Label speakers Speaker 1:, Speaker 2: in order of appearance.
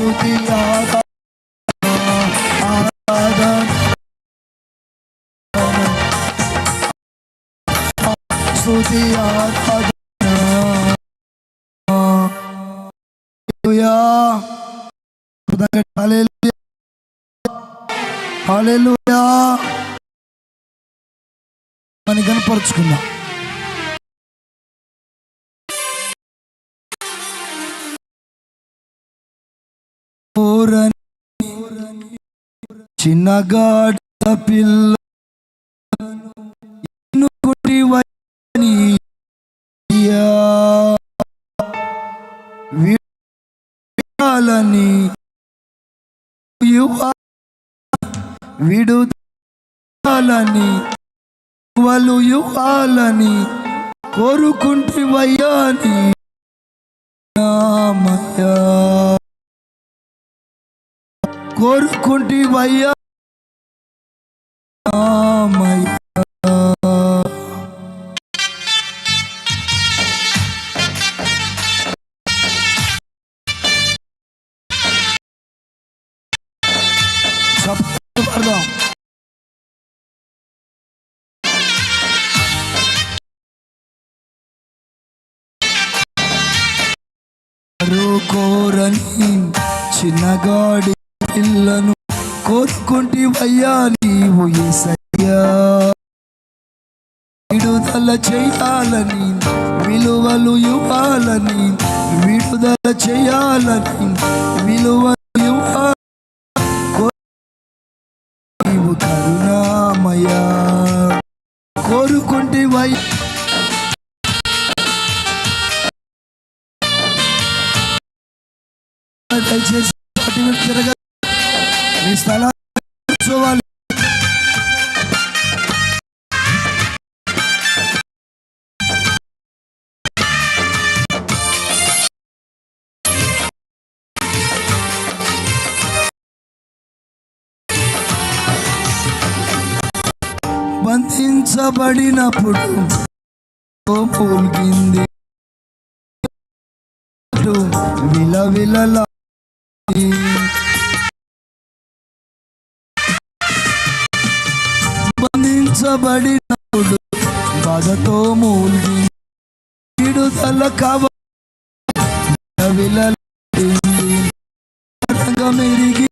Speaker 1: స్తుతి ఆరాధన ఆరాధన అని కనపరుచుకుందాం ఊరని చిన్నగాడ పిల్ల ఇనుకుటి వని విడాలని యువ విడుదలని వాళ్ళు యువాలని కోరుకుంటే వయ్యాని కోరుకుంటివయ్యా. కోరని చిన్నగాడి పిల్లను కోరుకుంటివయ్యా నీవు ఏసయ్యా. విడుదల చేయాలని విలువలు ఇవ్వాలని విడుదల చేయాలని విలువలు ఇవ్వాలి నీవు కరుణామయా. కోరుకుంటివై దయచేసి తిరగ మీ స్థలాన్ని బంధించబడినప్పుడు పూల్గింది విలవిలలా బంధించబడినప్పుడు బాధతో మూల్గి విడుదల కవ విలవిలలా మెరిగి